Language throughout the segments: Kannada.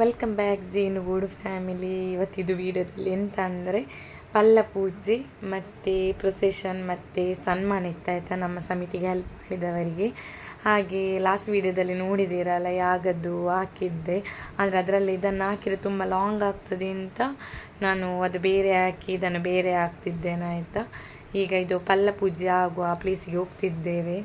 ವೆಲ್ಕಮ್ ಬ್ಯಾಕ್ ಜೇನುಗೂಡು ಫ್ಯಾಮಿಲಿ ಇವತ್ತಿದು ವೀಡಿಯೋದಲ್ಲಿ ಎಂತ ಅಂದರೆ ಪಲ್ಲ ಪೂಜೆ ಮತ್ತು ಪ್ರೊಸೆಷನ್ ಮತ್ತು ಸನ್ಮಾನ ಇತ್ತು ಆಯಿತಾ ನಮ್ಮ ಸಮಿತಿಗೆ ಹೆಲ್ಪ್ ಮಾಡಿದವರಿಗೆ. ಹಾಗೆ ಲಾಸ್ಟ್ ವೀಡಿಯೋದಲ್ಲಿ ನೋಡಿದ್ದೀರಲ್ಲ, ಯಾಗದ್ದು, ಹಾಕಿದ್ದೆ. ಆದರೆ ಅದರಲ್ಲಿ ಇದನ್ನು ಹಾಕಿದ್ರೆ ತುಂಬ ಲಾಂಗ್ ಆಗ್ತದೆ ಅಂತ ನಾನು ಅದು ಬೇರೆ ಹಾಕಿ ಇದನ್ನು ಬೇರೆ ಹಾಕ್ತಿದ್ದೇನೆ ಆಯಿತಾ. ಈಗ ಇದು ಪಲ್ಲ ಪೂಜೆ ಆಗುವ ಪ್ಲೇಸಿಗೆ ಹೋಗ್ತಿದ್ದೇವೆ.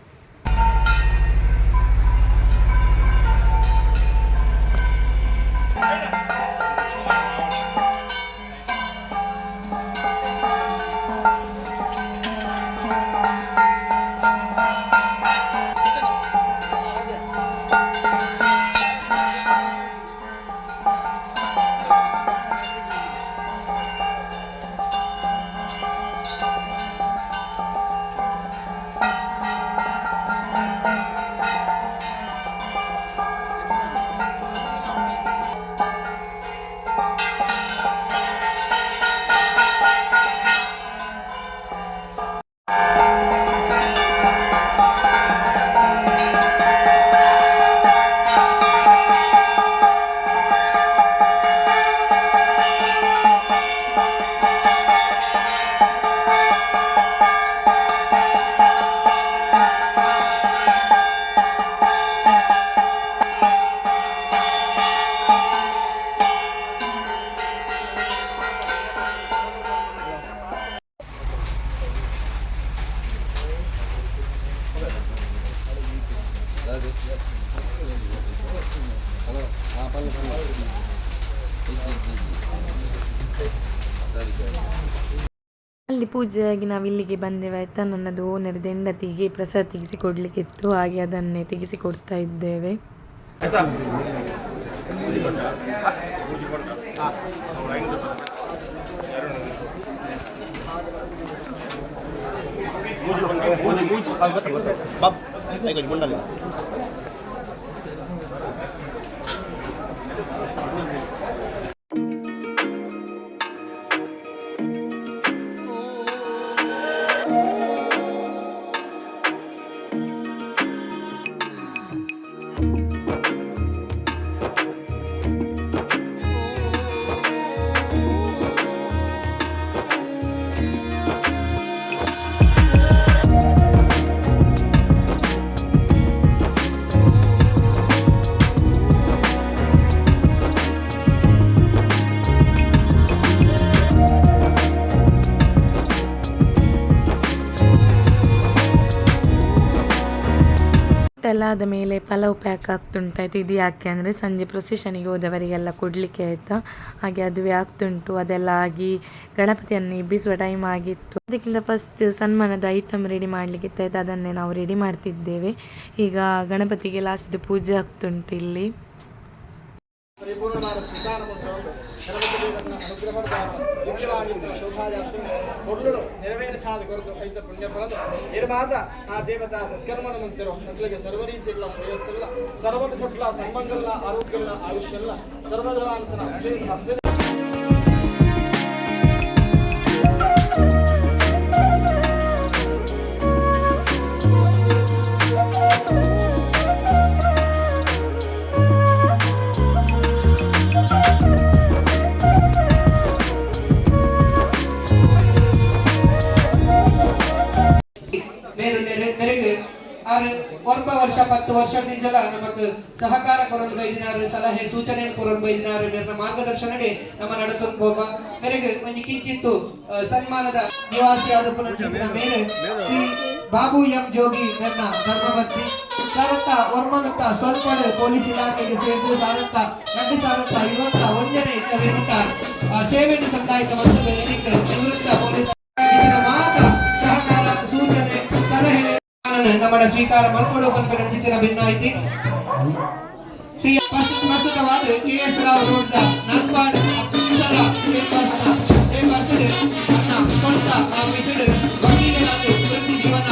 ಅಲ್ಲಿ ಪೂಜೆಯಾಗಿ ನಾವು ಇಲ್ಲಿಗೆ ಬಂದೆವು. ನನ್ನದು ಓನರ್ ಹೆಂಡತಿಗೆ ಪ್ರಸಾದ ತೆಗೆಸಿ ಕೊಡಲಿಕ್ಕಿತ್ತು ಹಾಗೆ ಅದನ್ನೇ ತೆಗೆಸಿಕೊಡ್ತಾ ಇದ್ದೇವೆ. कितना कुछ बंडल है ಎಲ್ಲ ಆದ ಮೇಲೆ ಪಲಾವ್ ಪ್ಯಾಕ್ ಆಗ್ತುಂಟಾಯ್ತು ಇದು ಯಾಕೆ ಅಂದರೆ ಸಂಜೆ ಪ್ರೊಸೆಷನಿಗೆ ಹೋದವರಿಗೆಲ್ಲ ಕೊಡಲಿಕ್ಕೆ ಆಯಿತಾ. ಹಾಗೆ ಅದುವೇ ಆಗ್ತುಂಟು. ಅದೆಲ್ಲ ಆಗಿ ಗಣಪತಿಯನ್ನು ಇಬ್ಬಿಸುವ ಟೈಮ್ ಆಗಿತ್ತು. ಅದಕ್ಕಿಂತ ಫಸ್ಟ್ ಸನ್ಮಾನದ ಐಟಮ್ ರೆಡಿ ಮಾಡಲಿಕ್ಕೆ ಇತ್ತಾಯ್ತು. ಅದನ್ನೇ ನಾವು ರೆಡಿ ಮಾಡ್ತಿದ್ದೇವೆ. ಈಗ ಗಣಪತಿಗೆ ಲಾಸ್ಟ್ ಪೂಜೆ ಆಗ್ತುಂಟು ಇಲ್ಲಿ. ಪರಿಪೂರ್ಣವಾದ ಸ್ವೀಕಾರ ಮಂತ್ರವನ್ನು ಗಣಪತಿ ದೇವರನ್ನ ಅನುಗ್ರಹ ದಿವ್ಯವಾಗಿದ್ದ ಶೋಭಾಯಾತ್ರೆ ಕೊಡ್ಲು ನೆರವೇರ ಸಾಧ ಕೊರತು ಐತ ನಿರ್ಮಾತ ಆ ದೇವತಾ ಸತ್ಕರ್ಮನ ಸರ್ವ ರೀತಿಗಳ ಆರೋಗ್ಯಲ್ಲ ಆಯುಷ್ಯಲ್ಲ ಆರು ವರ್ಷ, ಪತ್ತು ವರ್ಷದಿಂದಲ ನಮಕ್ ಸಹಕಾರ ಕೊರೊಂದು ಬೈದಿನಾರು, ಸಲಹೆ ಸೂಚನೆ ಕೊರೊಂದು ಬೈದಿನಾರು ಮೇರ್ನ ನಮ್ಮ ನಡತೊಂದು ಹೋಗ ಮೇರೆಗೆ ಒಂದು ಕಿಂಚಿತ್ತು ಸನ್ಮಾನದ ನಿವಾಸಿ ಆದ ಮೇಲೆ ಶ್ರೀ ಬಾಬು ಎಂ ಜೋಗಿ ಮೇರ್ನ ಧರ್ಮಪತ್ನಿ, ಸಾರತ್ತ ವರ್ಮನತ್ತ ಸ್ವಲ್ಪಡು ಪೊಲೀಸ್ ಇಲಾಖೆಗೆ ಸೇರಿದು ಸಾರತ್ತ ನಟಿ ಸಾರತ್ತ ಇವತ್ತ ಒಂದನೇ ಸೇವೆ ಸೇವೆಯನ್ನು ಸಂದಾಯಿತ ಮತ್ತು ನಿವೃತ್ತ ಪೊಲೀಸ್ ನಮ್ಮ ಸ್ವೀಕಾರ ಮಲ್ಕೊಡು ಚಿತ್ರ ಚಿತ್ತಿನ ಭಿನ್ನಾಯಿತಿ. ಶ್ರೀ ಪ್ರಸ್ತುತ ಪ್ರಸ್ತುತವಾದ ಕೆ ಎಸ್ ರಾವ್ ರೋಡ್ದ ನಲ್ಪಾಡ್ ಸ್ವಂತ ಮಿಸಡ್ ವಕೀಲರಾಗಿ ವೃತ್ತಿ ಜೀವನ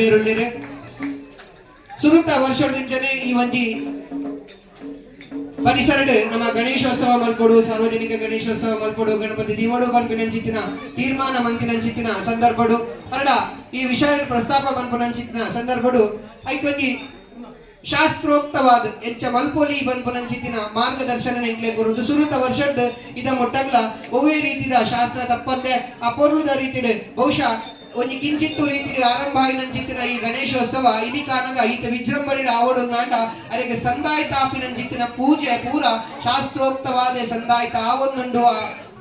ಬೇರುಳ್ಳಿರೆ ಸುರುತ ವರ್ಷದಿಂಚನೆ ಈ ಒಂಜಿ ಪರಿಸರಡ್ ನಮ್ಮ ಗಣೇಶೋತ್ಸವ ಮಲ್ಪೊಡು ಸಾರ್ವಜನಿಕ ಗಣೇಶೋತ್ಸವ ಮಲ್ಪೊಡು ಗಣಪತಿ ಜೀವಡು ಪನ್ಪಿನಂಚಿತ್ತಿನ ತೀರ್ಮಾನ ಮಂತಿನಂಚಿತ್ತಿನ ಸಂದರ್ಭಡು. ಹರಡ ಈ ವಿಷಯ ಪ್ರಸ್ತಾಪ ಮನ್ಪುನಂಚಿತ್ತಿನ ಸಂದರ್ಭಡು. ಐಕೊಂಜಿ ಶಾಸ್ತ್ರೋಕ್ತವಾದ ಎಚ್ಚ ಮಲ್ಪೊಲಿ ಬಂದ್ಪುನಂಚಿತ್ತಿನ ಮಾರ್ಗದರ್ಶನ ನೆಂಕ್ಲೆ ಗುರುದು ಸುರುತ ವರ್ಷಡ್ ಇದ ಮೊಟ್ಟಗ್ಲ ಒವ್ವೇ ರೀತಿದ ಶಾಸ್ತ್ರ ತಪ್ಪಂತೆ ಅಪೊರ್ಲುದ ರೀತಿಡ್ ಬಹುಶಃ ಒಂಜಿ ಕಿಂಚಿತ್ತು ರೀತಿಡ್ ಆರಂಭ ಆಯಿನಂಚಿತ್ತಿನ ಈ ಗಣೇಶೋತ್ಸವ ಇದಿ ಕಾರಣಗ ಈತ ವಿಜೃಂಭಣೆಡ್ ಆವಡೊಂದಾಂಡ ಅರೆಗೆ ಸಂದಾಯಿತ ಆಪಿನಂಚಿತ್ತಿನ ಪೂಜೆ ಪೂರ ಶಾಸ್ತ್ರೋಕ್ತವಾದ ಸಂದಾಯಿತ ಆ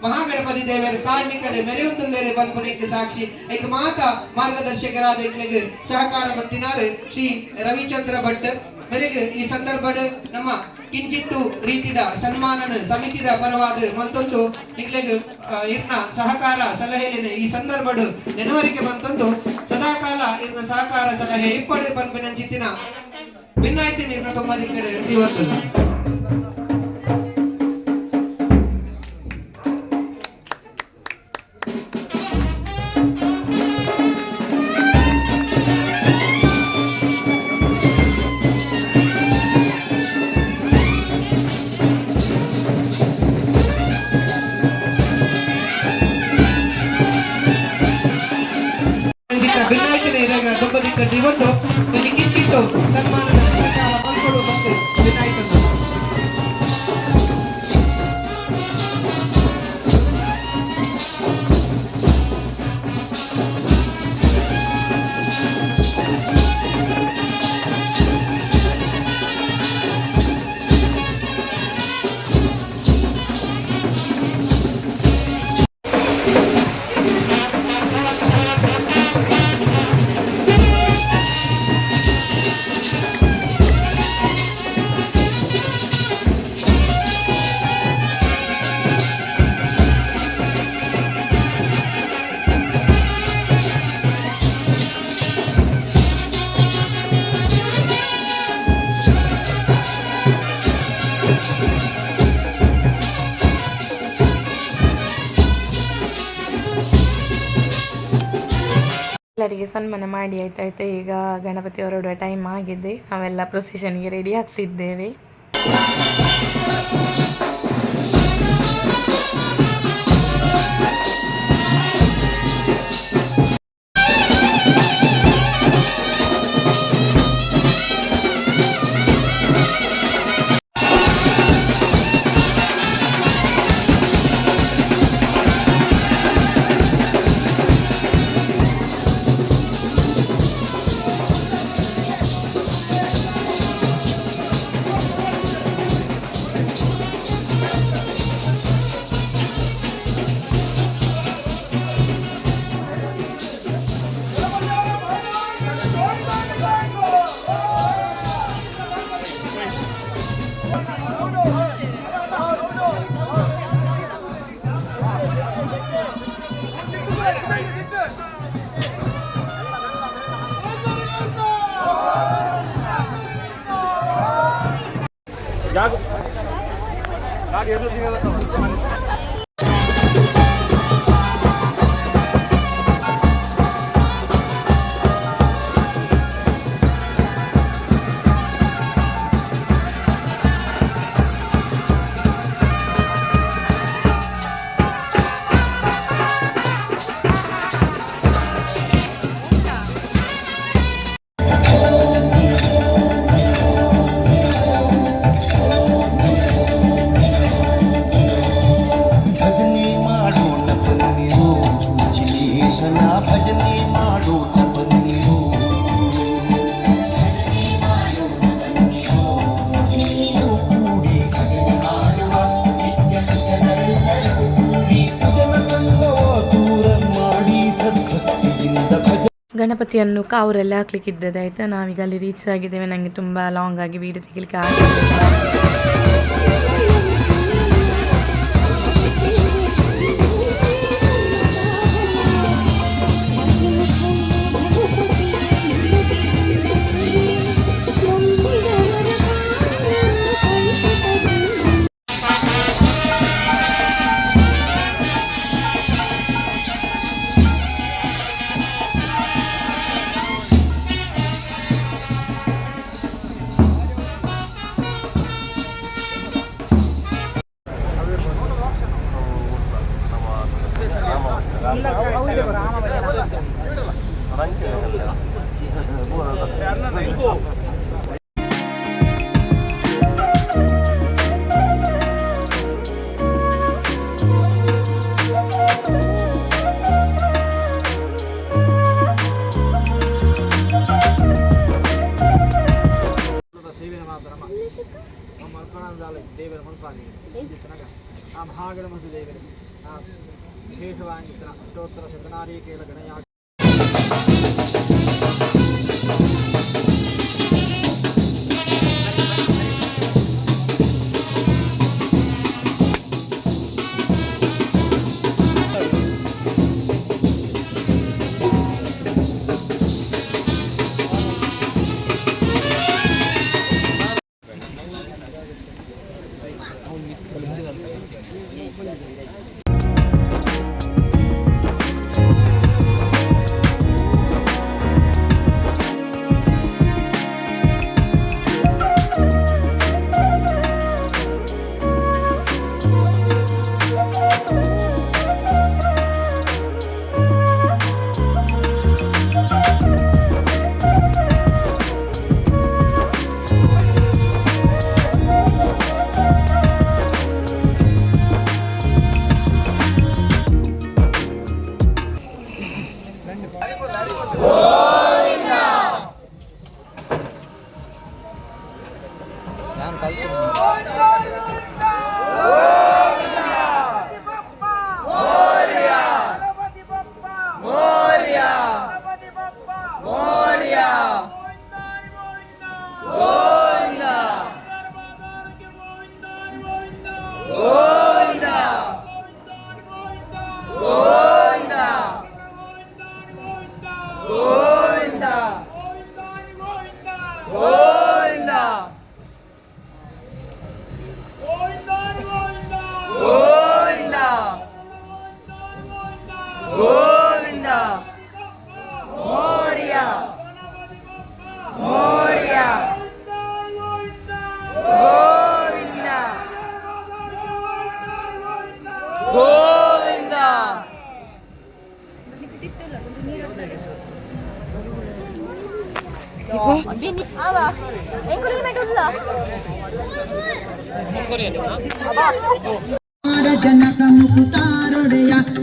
ಮಹಾಗಣಪತಿ ದೇವರ ಕಾಡ್ನಿ ಕಡೆ ಮೆರೆಯೊಂದುಲ್ಲೇರೆ ಬಂದ್ಪುನಿಕ್ಕೆ ಸಾಕ್ಷಿ. ಐಕ ಮಾತ ಮಾರ್ಗದರ್ಶಕರಾದ ಇಕ್ಲೆಗ್ ಸಹಕಾರ ಮಂತಿನಾರ್ ಶ್ರೀ ರವಿಚಂದ್ರ ಭಟ್. ಮೇರೆಗೆ ಈ ಸಂದರ್ಭಡ್ ನಮ್ಮ ಕಿಂಚಿತ್ತು ರೀತಿದ ಸನ್ಮಾನನ ಸಮಿತಿದ ಪರವಾದ ಮತ್ತೊಂದು ನಿಕ್ಲೆಗ್ ಇರ್ನ ಸಹಕಾರ ಸಲಹೆಲಿನ ಈ ಸಂದರ್ಭಡ್ ನೆನವರಿಕೆ ಬಂತಂದು ಸದಾಕಾಲ ಇರ್ನ ಸಹಕಾರ ಸಲಹೆ, ಇಪ್ಪಡು ಪನ್ಪಿನಂಚಿತ್ತಿನ ಭಿನ್ನಾಯ್ತಿ ನಿರ್ನ ತುಂಬ ದಿಕ್ಕಡೆ ಭಿನ್ನಾಯ್ತಿನ ಎಲ್ಲರಿಗೆ ಸನ್ಮಾನ ಮಾಡಿ ಆಯ್ತಾಯ್ತು. ಈಗ ಗಣಪತಿ ಹೊರಡುವ ಟೈಮ್ ಆಗಿದೆ. ನಾವೆಲ್ಲ ಪ್ರೊಸೆಷನ್ಗೆ ರೆಡಿ ಆಗ್ತಿದ್ದೇವೆ. Maria, eu vou te ver lá. ಗಣಪತಿಯನ್ನು ಕಾವರಲ್ಲಿ ಹಾಕ್ಲಿಕ್ಕಿದ್ದದೆ ಆಯ್ತಾ? ನಾವೀಗ ಅಲ್ಲಿ ರೀಚ್ ಆಗಿದ್ದೇವೆ. ನನಗೆ ತುಂಬ ಲಾಂಗ್ ಆಗಿ ವೀಡಿಯೋ ತೆಗಿಲಿಕ್ಕೆ ಆಗಲಿಲ್ಲ तत्र सिद्धनारीकेलगणया ನಾನು ಕಲ್ತು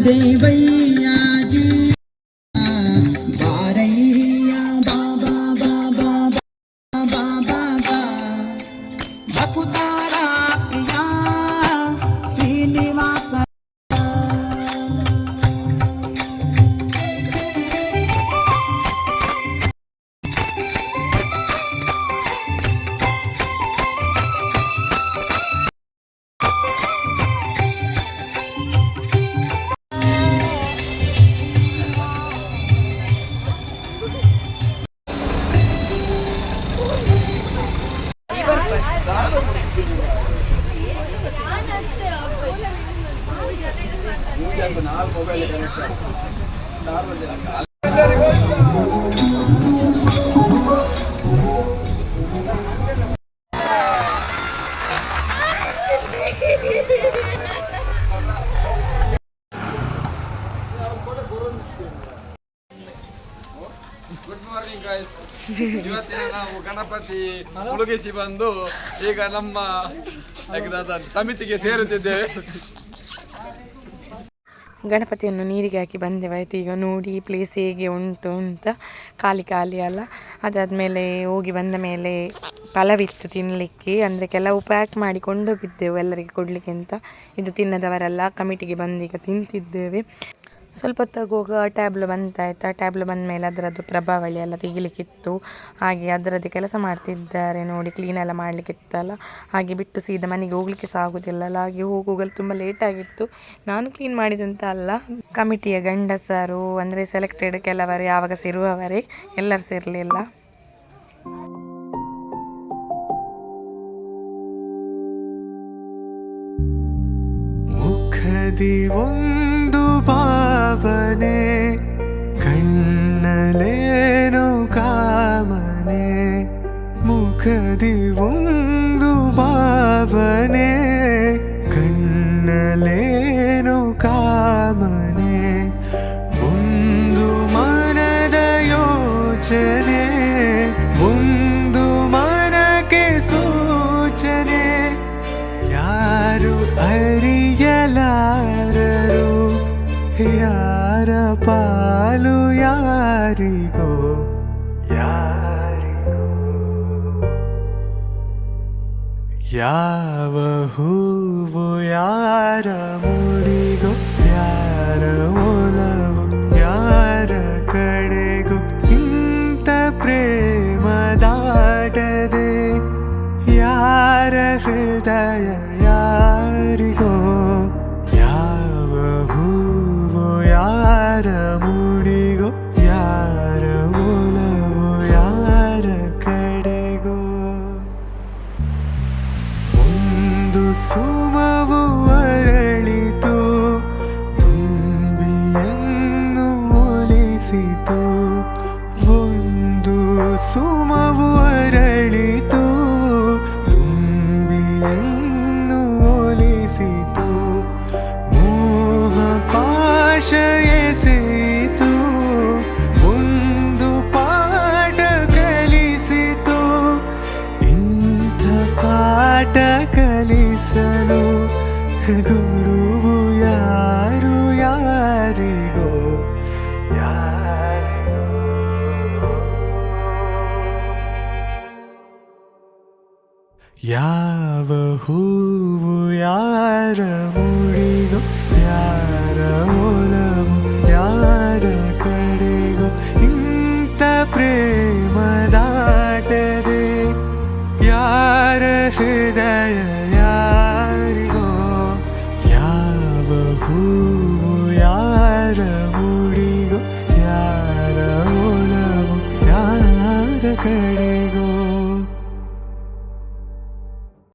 தெய்வை ಇವತ್ತಿನ ನಾವು ಗಣಪತಿ ಮುಳುಗಿಸಿ ಬಂದು ಈಗ ನಮ್ಮ ಸಮಿತಿಗೆ ಸೇರುತ್ತಿದ್ದೇವೆ. ಗಣಪತಿಯನ್ನು ನೀರಿಗೆ ಹಾಕಿ ಬಂದೆವಾಯಿತು ಈಗ ನೋಡಿ ಪ್ಲೇಸ್ ಹೇಗೆ ಉಂಟು ಅಂತ. ಖಾಲಿ ಖಾಲಿ ಅಲ್ಲ. ಅದಾದಮೇಲೆ ಹೋಗಿ ಬಂದ ಮೇಲೆ ಫಲವಿತ್ತು ತಿನ್ನಲಿಕ್ಕೆ ಅಂದರೆ ಕೆಲವು ಪ್ಯಾಕ್ ಮಾಡಿ ಕೊಂಡೋಗಿದ್ದೆವು ಎಲ್ಲರಿಗೆ ಕೊಡಲಿಕ್ಕೆ ಅಂತ. ಇದು ತಿನ್ನದವರೆಲ್ಲ ಕಮಿಟಿಗೆ ಬಂದು ಈಗ ತಿಂತಿದ್ದೇವೆ. ಸ್ವಲ್ಪ ತಗೋಗ ಟ್ಯಾಬ್ಲು ಬಂತಾಯ್ತಾ ಟ್ಯಾಬ್ಲು ಬಂದ ಮೇಲೆ ಅದರದ್ದು ಪ್ರಭಾವಳಿ ಎಲ್ಲ ತೆಗಿಲಿಕ್ಕಿತ್ತು. ಹಾಗೆ ಅದರದ್ದು ಕೆಲಸ ಮಾಡ್ತಿದ್ದಾರೆ ನೋಡಿ ಕ್ಲೀನ್ ಎಲ್ಲ ಮಾಡಲಿಕ್ಕಿತ್ತಲ್ಲ. ಹಾಗೆ ಬಿಟ್ಟು ಸೀದಾ ಮನೆಗೆ ಹೋಗ್ಲಿಕ್ಕೆ ಸಹ ಆಗೋದಿಲ್ಲಲ್ಲ ಹಾಗೆ ಹೋಗೋಗಲು ತುಂಬ ಲೇಟ್ ಆಗಿತ್ತು. ನಾನು ಕ್ಲೀನ್ ಮಾಡಿದಂತ ಅಲ್ಲ. ಕಮಿಟಿಯ ಗಂಡಸರು ಅಂದರೆ ಸೆಲೆಕ್ಟೆಡ್ ಕೆಲವರು ಯಾವಾಗ ಸೇರುವವರೇ, ಎಲ್ಲರೂ ಸೇರಲಿಲ್ಲ. ಮುಖದಿ ಒಂದು പാവനെ കണ്ണലേനു കാമനെ മുഖദിവുന്തു പാവനെ കണ്ണലേ ಯಾರಿಗೋ ಯಾವ ಹೂವು ಯಾರ ಮುಡಿಗೋ ಯಾರ ಯಾವೂ ಯಾರ ಮುಡಿಗೋ ಯಾರ मुडिगो ಯಾರ ಕಡೆಗೋ ಇಂಥ ಪ್ರೇಮದಾಟದೆ ಯಾರ ಹೃದಯ